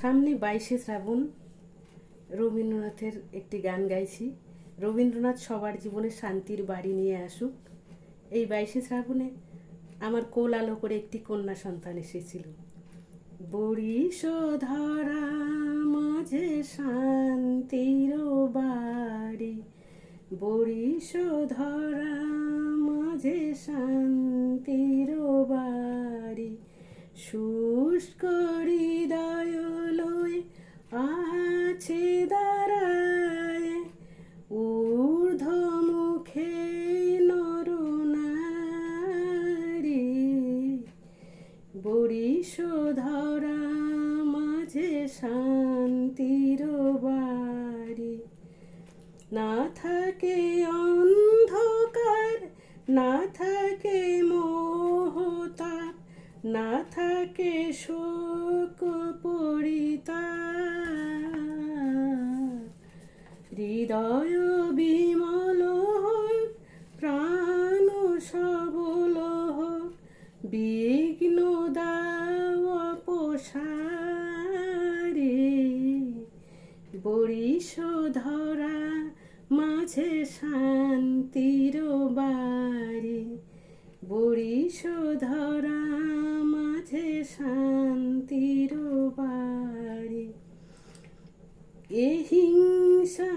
সামনে বাইশে শ্রাবণ রবীন্দ্রনাথের একটি গান গাইছি। রবীন্দ্রনাথ সবার জীবনে শান্তির বাড়ি নিয়ে আসুক। এই বাইশে শ্রাবণে আমার কোল আলো করে একটি কন্যা সন্তান এসেছিল। বরিশ মাঝে শান্তির বাড়ি। বরিশ মাঝে শান্তির বাড়ি। শুষ্ক হৃদয় বরিশ ধরা মাঝে শান্তির বাড়ি। না থাকে অন্ধকার, না থাকে মোহতাপ না থাকে শোক পরিতাপ হৃদয় বিমল প্রাণ সবল বিঘ্ন বরিশ ধরা মাঝে শান্তির বাড়ি। পরিশোধরা মাঝে শান্তির বাড়ি। এ হিংসা